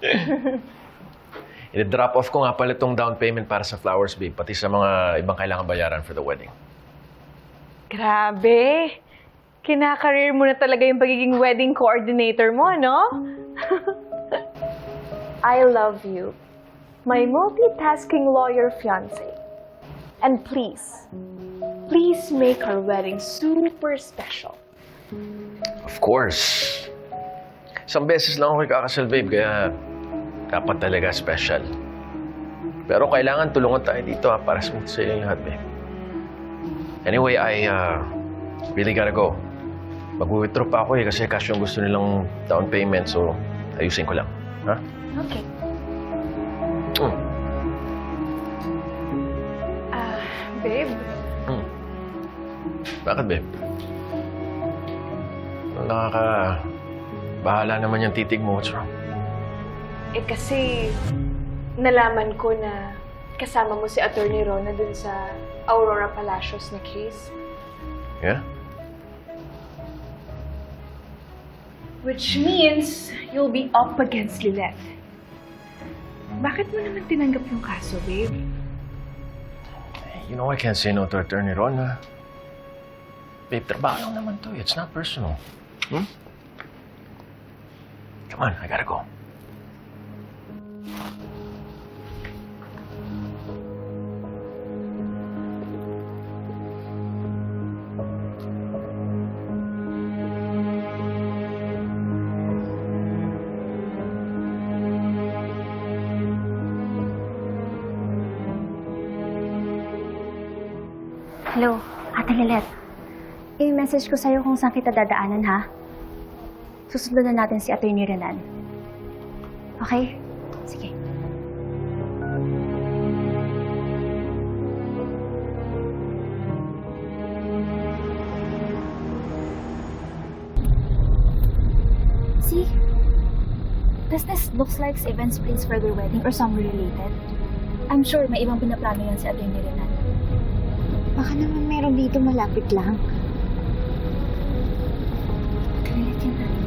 I-drop off ko nga pala itong down payment para sa flowers, babe. Pati sa mga ibang kailangan bayaran for the wedding. Grabe! Kinakareer mo na talaga yung pagiging wedding coordinator mo, no? I love you, my multitasking lawyer fiance. And please, please make our wedding super special. Of course. Isang beses lang ako kakasal, babe, kaya dapat talaga special. Pero kailangan tulungan tayo dito ha, para smooth sa yung lahat, babe. Anyway, I uh, really gotta go. Mag-withdraw pa ako eh kasi cash yung gusto nilang down payment so ayusin ko lang. Ha? Okay. Mm. Ah, babe, Mm. Bakit, babe? Nakaka... Bahala naman yung titig mo. What's wrong? Eh kasi nalaman ko na kasama mo si Attorney Rona dun sa Aurora Palacios na case. Yeah? Which means you'll be up against Lilith. Bakit mo naman tinanggap yung kaso, babe? You know, I can't say no to Attorney Ron, ha? Babe, trabaho lang naman to. It's not personal. Hmm? Come on, I gotta go. Hello, Ate Lilet. I-message ko sa'yo kung saan kita dadaanan, ha? Susundan na natin si Atty. Renan. Okay? Sige. See? Does this looks like events place for their wedding or somewhere related? I'm sure may ibang pinaplano yan si Atty. Renan. Baka naman meron dito malapit lang. Try natin natin.